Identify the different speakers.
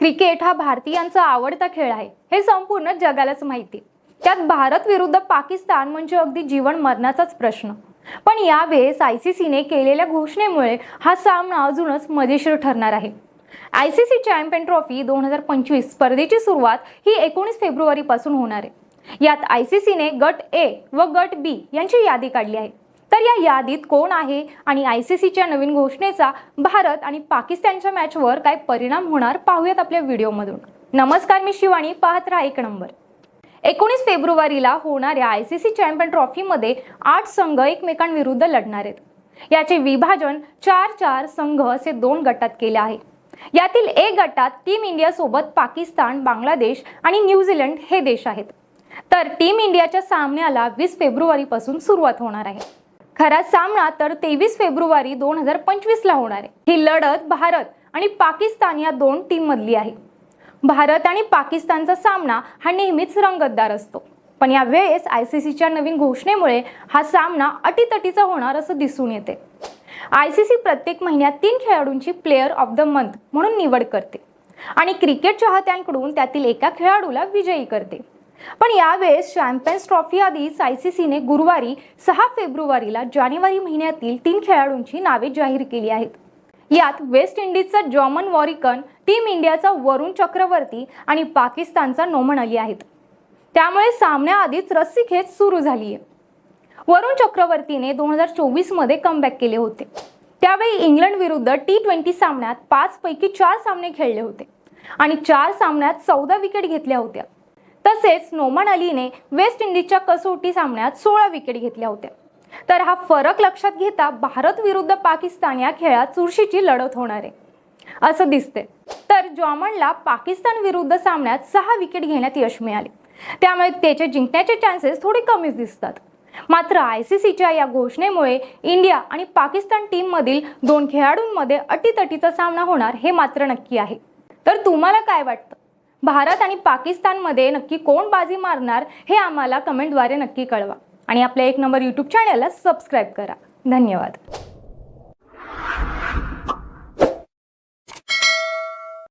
Speaker 1: Cricket हा भारतीयांचा आवडता खेळ आहे. हे संपूर्ण जगालाच माहिती. त्यात भारत विरुद्ध पाकिस्तान म्हणजे अगदी जीवन मरणाचाच प्रश्न. पण यावेळेस आय सी सीने केलेल्या घोषणेमुळे हा सामना अजूनच मजेशीर ठरणार आहे. I C C champion trophy दोन हजार पंचवीस स्पर्धेची सुरुवात ही एकोणीस फेब्रुवारीपासून होणार आहे. यात आय सी सीने गट ए व गट बी यांची यादी काढली आहे. तर या यादीत कोण आहे आणि आय सी सीच्या नवीन घोषणेचा भारत आणि पाकिस्तानच्या मॅचवर काय परिणाम होणार पाहूयात आपल्या व्हिडिओमधून. नमस्कार मी शिवानी. पाहत राहा एक नंबर. एकोणीस फेब्रुवारीला होणाऱ्या आय सी सी चॅम्पियन ट्रॉफीमध्ये आठ संघ एकमेकांविरुद्ध लढणार आहेत. याचे विभाजन चार चार संघ असे दोन गटात केले आहे. यातील एक गटात टीम इंडियासोबत पाकिस्तान बांगलादेश आणि न्यूझीलंड हे देश आहेत. तर टीम इंडियाच्या सामन्याला वीस फेब्रुवारीपासून सुरुवात होणार आहे. खरा सामना तर तेवीस फेब्रुवारी दोन हजार पंचवीसला होणार आहे. ही लढत भारत आणि पाकिस्तान या दोन टीममधली आहे. भारत आणि पाकिस्तानचा सामना हा नेहमीच रंगतदार असतो. पण या वेळेस आय सी सीच्या नवीन घोषणेमुळे हा सामना अटीतटीचा होणार असं दिसून येते. आय सी सी प्रत्येक महिन्यात तीन खेळाडूंची प्लेअर ऑफ द मंथ म्हणून निवड करते. आणि क्रिकेट चाहत्यांकडून त्यातील एका खेळाडूला विजयी करते. पण यावेळेस चॅम्पियन्स ट्रॉफी आधीच आय सी सीने गुरुवारी सहा फेब्रुवारीला जानेवारी महिन्यातील तीन खेळाडूंची नावे जाहीर केली आहेत. यात वेस्ट इंडिजचा जॉमन वॉरिकन टीम इंडियाचा वरुण चक्रवर्ती आणि पाकिस्तानचा नोमन अली आहेत. त्यामुळे सामन्याआधीच रस्सीखेच सुरू झाली आहे वरुण चक्रवर्तीने दोन हजार चोवीसमध्ये कमबॅक केले होते. त्यावेळी इंग्लंड विरुद्ध टी ट्वेंटी सामन्यात पाच पैकी चार सामने खेळले होते आणि चार सामन्यात चौदा विकेट घेतल्या होत्या. तसेच नोमन अलीने वेस्ट इंडिजच्या कसोटी सामन्यात सोळा विकेट घेतल्या होत्या. तर हा फरक लक्षात घेता भारत विरुद्ध पाकिस्तान या खेळात चुरशीची लढत होणार आहे. असं दिसते तर जॉमनला पाकिस्तान विरुद्ध सामन्यात सहा विकेट घेण्यात यश मिळाले. त्यामुळे त्याचे जिंकण्याचे चान्सेस थोडे कमीच दिसतात. मात्र आय सी सीच्या या घोषणेमुळे इंडिया आणि पाकिस्तान टीममधील दोन खेळाडूंमध्ये अटीतटीचा सामना होणार हे मात्र नक्की आहे. तर तुम्हाला काय वाटतं? भारत आणि पाकिस्तानमध्ये नक्की कोण बाजी मारणार हे आम्हाला कमेंटद्वारे नक्की कळवा. आणि आपल्या एक नंबर यूट्यूब चॅनलला सबस्क्राईब करा. धन्यवाद.